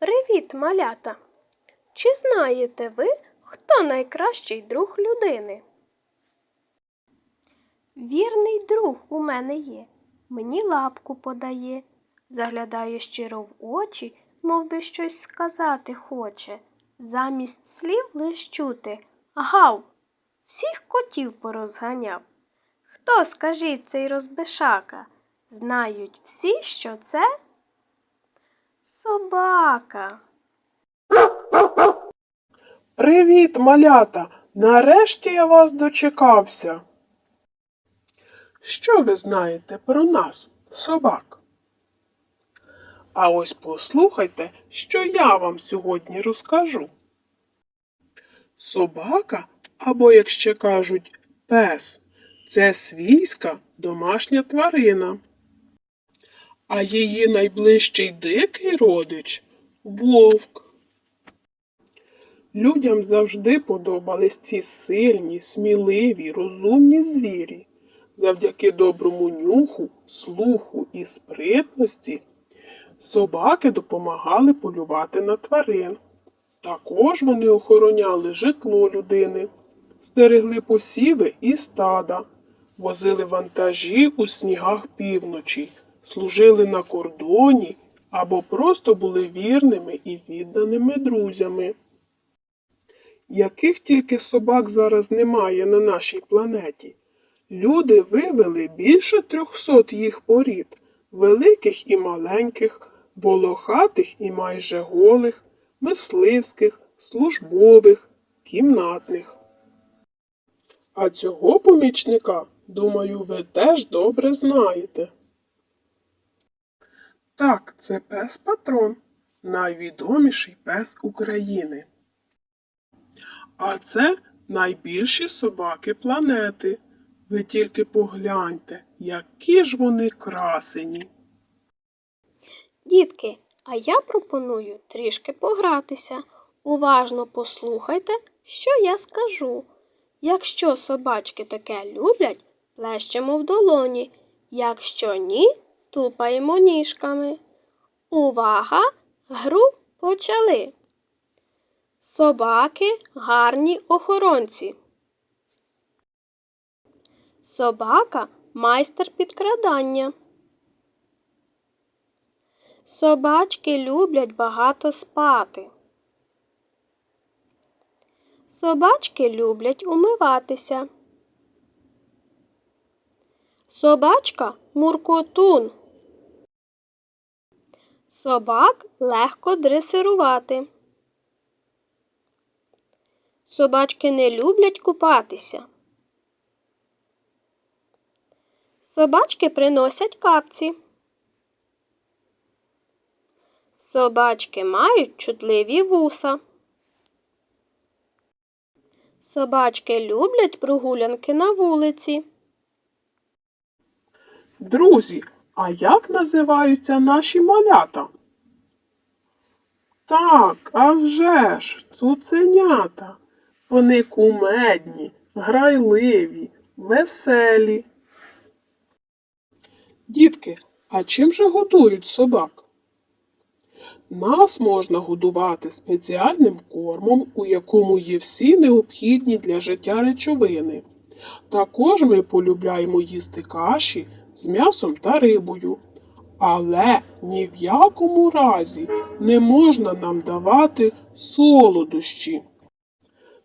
Привіт, малята! Чи знаєте ви, хто найкращий друг людини? Вірний друг у мене є, мені лапку подає, заглядає щиро в очі, мов би щось сказати хоче. Замість слів лиш чути Гав, всіх котів порозганяв. Хто, скажіть, цей розбишака? Знають всі, що це собака. Привіт, малята! Нарешті я вас дочекався. Що ви знаєте про нас, собак? А ось послухайте, що я вам сьогодні розкажу. Собака, або, як ще кажуть, пес це свійська домашня тварина. А її найближчий дикий родич вовк. Людям завжди подобались ці сильні, сміливі, розумні звірі. Завдяки доброму нюху, слуху і спритності собаки допомагали полювати на тварин. Також вони охороняли житло людини, стерегли посіви і стада, возили вантажі у снігах півночі, служили на кордоні або просто були вірними і відданими друзями. Яких тільки собак зараз немає на нашій планеті. Люди вивели більше трьохсот їх порід, великих і маленьких, волохатих і майже голих, мисливських, службових, кімнатних. А цього помічника, думаю, ви теж добре знаєте. Так, це пес патрон, найвідоміший пес України. А це найбільші собаки планети. Ви тільки погляньте, які ж вони красені. Дітки, а я пропоную трішки погратися. Уважно послухайте, що я скажу. Якщо собачки таке люблять, плещемо в долоні. Якщо ні, тупаємо ніжками. Увага! Гру почали. Собаки гарні охоронці. Собака майстер підкрадання. Собачки люблять багато спати. Собачки люблять умиватися. Собачка муркотун. Собак легко дресирувати. Собачки не люблять купатися. Собачки приносять капці. Собачки мають чутливі вуса. Собачки люблять прогулянки на вулиці. Друзі, а як називаються наші малята? Так, а вже ж, цуценята. Вони кумедні, грайливі, веселі. Дітки, а чим же годують собак? Нас можна годувати спеціальним кормом, у якому є всі необхідні для життя речовини. Також ми полюбляємо їсти каші з м'ясом та рибою. Але ні в якому разі не можна нам давати солодощі.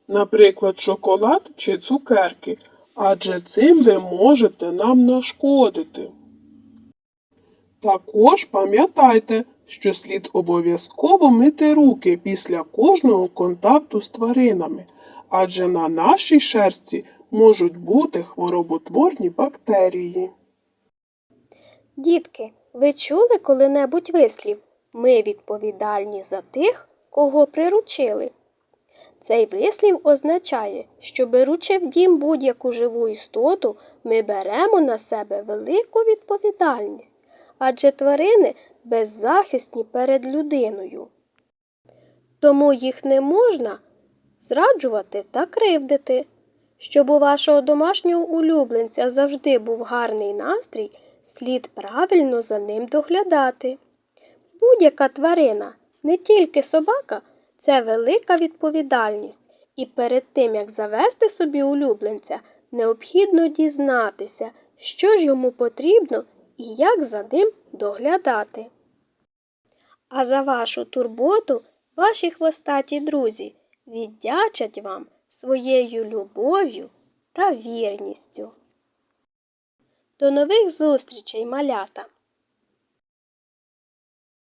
Наприклад, шоколад чи цукерки, адже цим ви можете нам нашкодити. Також пам'ятайте, що слід обов'язково мити руки після кожного контакту з тваринами, адже на нашій шерсті можуть бути хвороботворні бактерії. Дітки, ви чули коли-небудь вислів? Ми відповідальні за тих, кого приручили. Цей вислів означає, що беручи в дім будь-яку живу істоту, ми беремо на себе велику відповідальність, адже тварини беззахисні перед людиною. Тому їх не можна зраджувати та кривдити. Щоб у вашого домашнього улюбленця завжди був гарний настрій, слід правильно за ним доглядати. Будь-яка тварина Не тільки собака це велика відповідальність, і перед тим, як завести собі улюбленця, необхідно дізнатися, що ж йому потрібно і як за ним доглядати. А за вашу турботу ваші хвостаті друзі віддячать вам своєю любов'ю та вірністю. До нових зустрічей, малята!